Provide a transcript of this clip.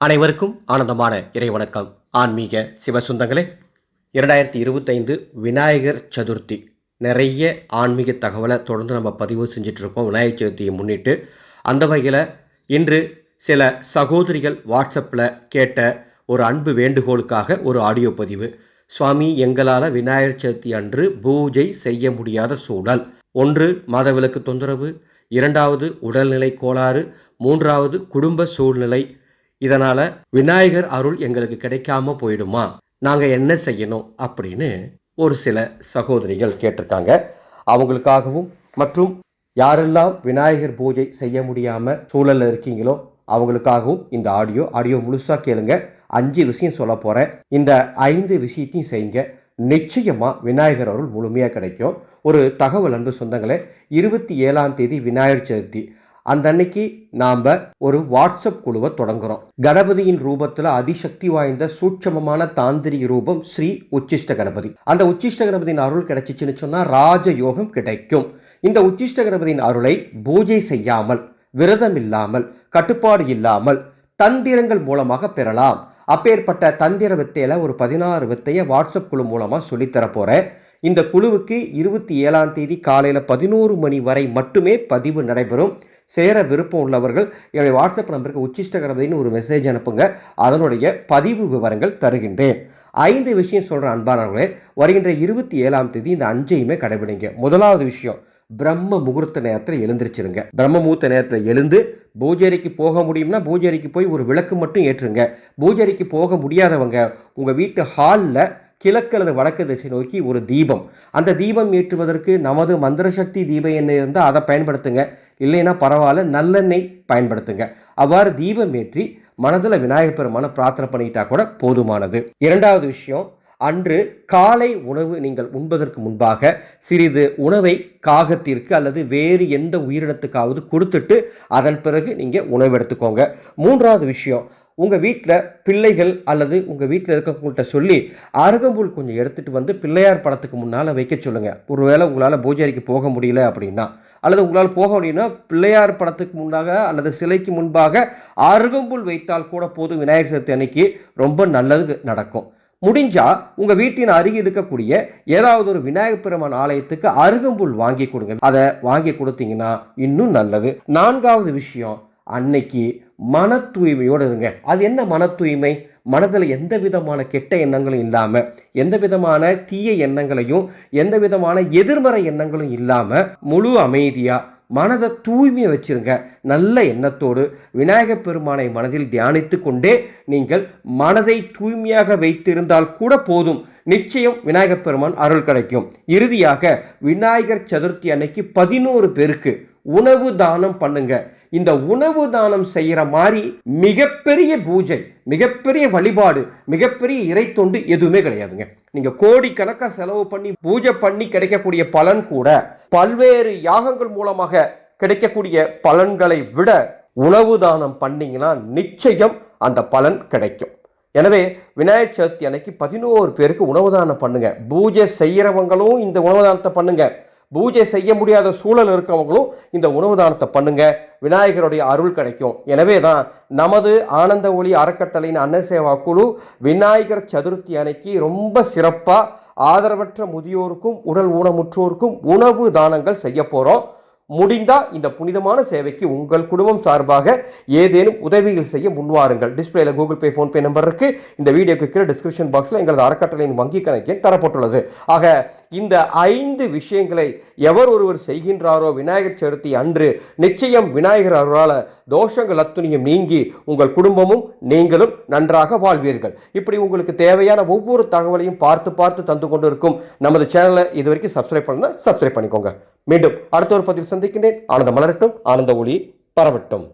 அனைவருக்கும் ஆனந்தமான இறைவணக்கம். ஆன்மீக சிவசுந்தங்களே இரண்டாயிரத்தி இருபத்தைந்து விநாயகர் சதுர்த்தி. நிறைய ஆன்மீக தகவலை தொடர்ந்து நம்ம பதிவு செஞ்சிட்ருக்கோம். விநாயகர் சதுர்த்தியை முன்னிட்டு அந்த வகையில் இன்று சில சகோதரிகள் வாட்ஸ்அப்பில் கேட்ட ஒரு அன்பு வேண்டுகோளுக்காக ஒரு ஆடியோ பதிவு. சுவாமி எங்களால் விநாயகர் சதுர்த்தி அன்று பூஜை செய்ய முடியாத சூழல். ஒன்று மாதவிலக்கு தொந்தரவு. இரண்டாவது உடல்நிலை கோளாறு. மூன்றாவது குடும்ப சூழ்நிலை. இதனால் விநாயகர் அருள் எங்களுக்கு கிடைக்காம போயிடுமா? நாங்கள் என்ன செய்யணும்? அப்படின்னு ஒரு சில சகோதரிகள் கேட்டிருக்காங்க. அவங்களுக்காகவும் மற்றும் யாரெல்லாம் விநாயகர் பூஜை செய்ய முடியாம சூழலில் இருக்கீங்களோ அவங்களுக்காகவும் இந்த ஆடியோ ஆடியோ முழுசாக கேளுங்க. அஞ்சு விஷயம் சொல்ல போகிறேன் இந்த ஐந்து விஷயத்தையும் செய்யுங்க. நிச்சயமாக விநாயகர் அருள் முழுமையாக கிடைக்கும். ஒரு தகவல் அன்பு சொந்தங்களே இருபத்தி ஏழாம் தேதி விநாயகர் சதுர்த்தி. அந்த அன்னைக்கு நாம் ஒரு வாட்ஸ்அப் குழுவை தொடங்குறோம். கணபதியின் ரூபத்தில் அதிசக்தி வாய்ந்த சூட்சமமான தாந்திரிக ரூபம் ஸ்ரீ உச்சிஷ்ட கணபதி. அந்த உச்சிஷ்ட கணபதியின் அருள் கிடைச்சிச்சுன்னு சொன்னால் ராஜயோகம் கிடைக்கும். இந்த உச்சிஷ்ட கணபதியின் அருளை பூஜை செய்யாமல் விரதம் இல்லாமல் கட்டுப்பாடு இல்லாமல் தந்திரங்கள் மூலமாக பெறலாம். அப்பேற்பட்ட தந்திர வித்தையில ஒரு பதினாறு வித்தையை வாட்ஸ்அப் குழு மூலமாக சொல்லித்தர போகிறேன் இந்த குழுவுக்கு இருபத்தி ஏழாம் தேதி காலையில் பதினோரு மணி வரை மட்டுமே பதிவு நடைபெறும். சேர விருப்பம் உள்ளவர்கள் என்னுடைய வாட்ஸ்அப் நம்பருக்கு உச்சிஷ்டகரபதினு ஒரு மெசேஜ் அனுப்புங்க. அதனுடைய பதிவு விவரங்கள் தருகின்றேன். ஐந்து விஷயம் சொல்கிற அன்பானவர்களே வருகின்ற இருபத்தி ஏழாம் தேதி இந்த அஞ்சையுமே கடைபிடிங்க. முதலாவது விஷயம் பிரம்ம முகூர்த்த நேரத்தில் எழுந்திருச்சிருங்க. பிரம்ம முகூர்த்த நேரத்தில் எழுந்து பூஜைக்கு போக முடியும்னா பூஜைக்கு போய் ஒரு விளக்கு மட்டும் ஏற்றுங்க. பூஜைக்கு போக முடியாதவங்க உங்கள் வீட்டு ஹாலில் கிழக்கு அல்லது வடக்கு திசை நோக்கி ஒரு தீபம். அந்த தீபம் ஏற்றுவதற்கு நமது மந்திர சக்தி தீப எண்ணெய் இருந்தால் அதை பயன்படுத்துங்க. இல்லைன்னா பரவாயில்ல நல்லெண்ணெய் பயன்படுத்துங்க. அவ்வாறு தீபம் ஏற்றி மனதில் விநாயகர் பெருமான பிரார்த்தனை பண்ணிட்டா கூட போதுமானது. இரண்டாவது விஷயம் அன்று காலை உணவு நீங்கள் உண்பதற்கு முன்பாக சிறிது உணவை காகத்திற்கு அல்லது வேறு எந்த உயிரினத்துக்காவது கொடுத்துட்டு அதன் பிறகு நீங்கள் உணவு எடுத்துக்கோங்க. மூன்றாவது விஷயம் உங்கள் வீட்டில் பிள்ளைகள் அல்லது உங்கள் வீட்டில் இருக்கவங்கள்ட்ட சொல்லி அருகம்புல் கொஞ்சம் எடுத்துகிட்டு வந்து பிள்ளையார் படத்துக்கு முன்னால் வைக்க சொல்லுங்கள் ஒருவேளை உங்களால் பூஜாரிக்கு போக முடியல அப்படின்னா. அல்லது உங்களால் போக முடியும்னா பிள்ளையார் படத்துக்கு முன்னாக அல்லது சிலைக்கு முன்பாக அருகம்புல் வைத்தால் கூட போதும் விநாயகர் சதுர்த்தி அன்னைக்கு ரொம்ப நல்லது நடக்கும். முடிஞ்சால் உங்கள் வீட்டின் அருகில் இருக்கக்கூடிய ஏதாவது ஒரு விநாயகர் பெருமான் ஆலயத்துக்கு அருகம்புல் வாங்கி கொடுங்க. அதை வாங்கி கொடுத்தீங்கன்னா இன்னும் நல்லது. நான்காவது விஷயம் அன்னைக்கு மன தூய்மையோடு இருங்க. அது என்ன மன தூய்மை மனதில் எந்த விதமான கெட்ட எண்ணங்களும் இல்லாமல் எந்த விதமான தீய எண்ணங்களையும் எந்த விதமான எதிர்மறை எண்ணங்களும் இல்லாமல் முழு அமைதியாக மனதை தூய்மையை வச்சுருங்க. நல்ல எண்ணத்தோடு விநாயகப் பெருமானை மனதில் தியானித்து கொண்டே நீங்கள் மனதை தூய்மையாக வைத்திருந்தால் கூட போதும். நிச்சயம் விநாயகப் பெருமான் அருள் கிடைக்கும். இறுதியாக விநாயகர் சதுர்த்தி அன்னைக்கு பதினோரு பேருக்கு உணவு தானம் பண்ணுங்க. இந்த உணவு தானம் செய்கிற மாதிரி மிகப்பெரிய பூஜை மிகப்பெரிய வழிபாடு மிகப்பெரிய இறை தொண்டு எதுவுமே கிடையாதுங்க. நீங்கள் கோடிக்கணக்காக செலவு பண்ணி பூஜை பண்ணி கிடைக்கக்கூடிய பலன் கூட பல்வேறு யாகங்கள் மூலமாக கிடைக்கக்கூடிய பலன்களை விட உணவு தானம் பண்ணிங்கன்னா நிச்சயம் அந்த பலன் கிடைக்கும். எனவே விநாயகர் சதுர்த்தி அன்னைக்கு பதினோரு பேருக்கு உணவு தானம் பண்ணுங்க. பூஜை செய்கிறவங்களும் இந்த உணவு தானத்தை பண்ணுங்கள் பூஜை செய்ய முடியாத சூழல் இருக்கவங்களும் இந்த உணவு தானத்தை பண்ணுங்க. விநாயகருடைய அருள் கிடைக்கும். எனவே தான் நமது ஆனந்த ஒளி அறக்கட்டளையின் அன்னசேவா குழு விநாயகர் சதுர்த்தி அன்னைக்கு ரொம்ப சிறப்பாக ஆதரவற்ற முதியோருக்கும் உடல் ஊனமுற்றோருக்கும் உணவு தானங்கள் செய்ய போகிறோம் முடிந்தா இந்த புனிதமான சேவைக்கு உங்கள் குடும்பம் சார்பாக ஏதேனும் உதவிகள் செய்ய முன்வாருங்கள். டிஸ்பிளேல கூகுள் பே ஃபோன்பே நம்பர் இருக்கு. இந்த வீடியோக்கு கீழே டிஸ்கிரிப்ஷன் பாக்ஸில் எங்களது அறக்கட்டளையின் வங்கி கணக்கே தரப்பட்டுள்ளது. ஆக இந்த ஐந்து விஷயங்களை எவர் ஒருவர் செய்கின்றாரோ விநாயகர் சதுர்த்தி அன்று நிச்சயம் விநாயகர் அவரால் தோஷங்கள் அத்துணியும் நீங்கி உங்கள் குடும்பமும் நீங்களும் நன்றாக வாழ்வீர்கள். இப்படி உங்களுக்கு தேவையான ஒவ்வொரு தகவலையும் பார்த்து பார்த்து தந்து கொண்டு இருக்கும் நமது சேனலை இது வரைக்கும் சப்ஸ்கிரைப் பண்ண சப்ஸ்கிரைப் பண்ணிக்கோங்க. மீண்டும் அடுத்த ஒரு பதிவு சந்திக்கின்றேன். ஆனந்த மலரட்டும் ஆனந்த ஒளி பரவட்டும்.